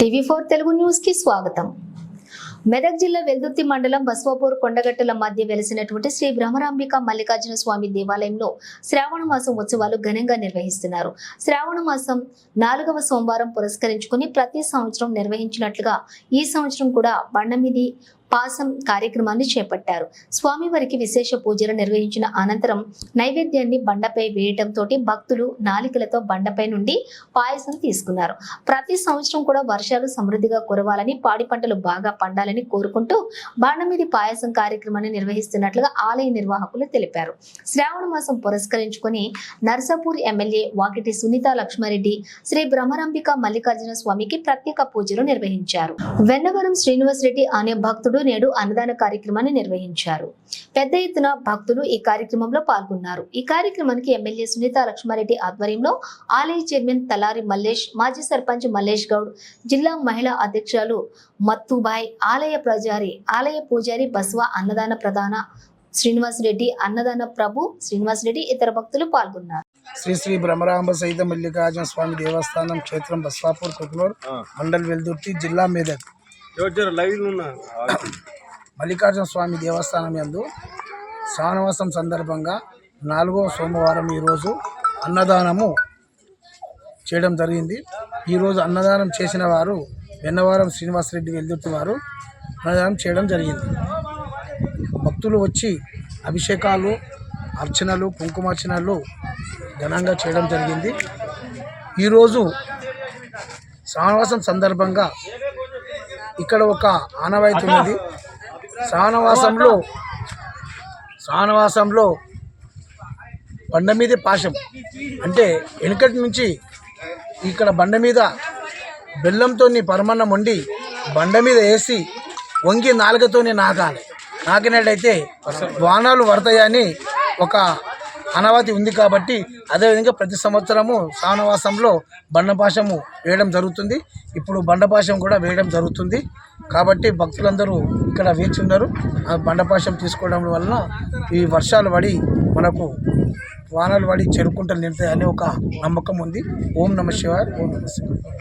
TV four Telugu న్యూస్కి స్వాగతం. మెదక్ జిల్లా వెల్దుర్తి మండలం బస్వాపూర్ కొండగట్టుల మధ్య వెలిసినటువంటి శ్రీ బ్రహ్మరాంబిక మల్లికార్జున స్వామి దేవాలయంలో శ్రావణ మాసం ఉత్సవాలు ఘనంగా నిర్వహిస్తున్నారు. శ్రావణ మాసం నాలుగవ సోమవారం పురస్కరించుకుని ప్రతి సంవత్సరం నిర్వహించినట్లుగా ఈ సంవత్సరం కూడా బండమిది పాసం కార్యక్రమాన్ని చేపట్టారు. స్వామివారికి విశేష పూజలు నిర్వహించిన అనంతరం నైవేద్యాన్ని బండపై వేయడంతో భక్తులు నాలికలతో బండపై నుండి పాయసం తీసుకున్నారు. ప్రతి సంవత్సరం కూడా వర్షాలు సమృద్ధిగా కురవాలని పాడి పంటలు బాగా పండాలని కోరుకుంటూ బాణమిది పాయసం కార్యక్రమాన్ని నిర్వహిస్తున్నట్లుగా ఆలయ నిర్వాహకులు తెలిపారు. శ్రావణ మాసం పురస్కరించుకొని నర్సాపూర్ ఎమ్మెల్యే వాకిటి సునీత లక్ష్మారెడ్డి శ్రీ బ్రహ్మరంభిక మల్లికార్జున స్వామికి ప్రత్యేక పూజలు నిర్వహించారు. వెన్నవరం శ్రీనివాస్ రెడ్డి అనే భక్తుడు నేడు అన్నదాన కార్యక్రమాన్ని నిర్వహించారు. పెద్ద ఎత్తున భక్తులు ఈ కార్యక్రమంలో పాల్గొన్నారు. ఈ కార్యక్రమానికి ఎమ్మెల్యే సునీత లక్ష్మారెడ్డి ఆధ్వర్యంలో ఆలయ చైర్మన్ తలారి మల్లేష్ మాజీ సర్పంచ్ మల్లేష్ గౌడ్ జిల్లా మహిళా అధ్యక్షురాలు మత్తుబాయ్ ఆలయ ప్రజారి ఆలయ పూజారి బస్వ అన్నదాన ప్రధాన శ్రీనివాస్ రెడ్డి అన్నదాన ప్రభు శ్రీనివాస్ రెడ్డి ఇతర భక్తులు పాల్గొన్నారు. శ్రీ శ్రీ భ్రమరాంబ సహిత మల్లికార్జున స్వామి దేవస్థానం క్షేత్రం బస్వాపూర్ కుక్నూర్ మండల్ వెల్దుర్తి జిల్లా మెదక్. మల్లికార్జున స్వామి దేవస్థానం యందు శ్రావణవాసం సందర్భంగా నాలుగో సోమవారం ఈరోజు అన్నదానము చేయడం జరిగింది. ఈరోజు అన్నదానం చేసిన వారు వెన్నవారం శ్రీనివాసరెడ్డి వెల్దుర్తి వారు అన్నదానం చేయడం జరిగింది. భక్తులు వచ్చి అభిషేకాలు అర్చనలు కుంకుమార్చనలు ఘనంగా చేయడం జరిగింది. ఈరోజు శ్రావణవాసం సందర్భంగా ఇక్కడ ఒక ఆనవాయితీ ఉన్నది. శ్రావణవాసంలో శ్రావణవాసంలో బండ మీదే పాశం. అంటే వెనుకటి నుంచి ఇక్కడ బండ మీద బెల్లంతో పరమన్నం వండి బండ మీద వేసి వంగి నాలుగతోనే నాగాలి. నాకినట్టయితే వానాలు పడతాయని ఒక అనవాతి ఉంది కాబట్టి అదేవిధంగా ప్రతి సంవత్సరము శ్రావణవాసంలో బండపాశము వేయడం జరుగుతుంది. ఇప్పుడు బండపాశం కూడా వేయడం జరుగుతుంది. కాబట్టి భక్తులందరూ ఇక్కడ వేచి ఉన్నారు. ఆ బండపాశం తీసుకోవడం వలన ఈ వర్షాలు పడి మనకు వానలు పడి చెరుకుంటలు నిలుతాయని ఒక నమ్మకం ఉంది. ఓం నమ శివాయ ఓం నమ శివాయ.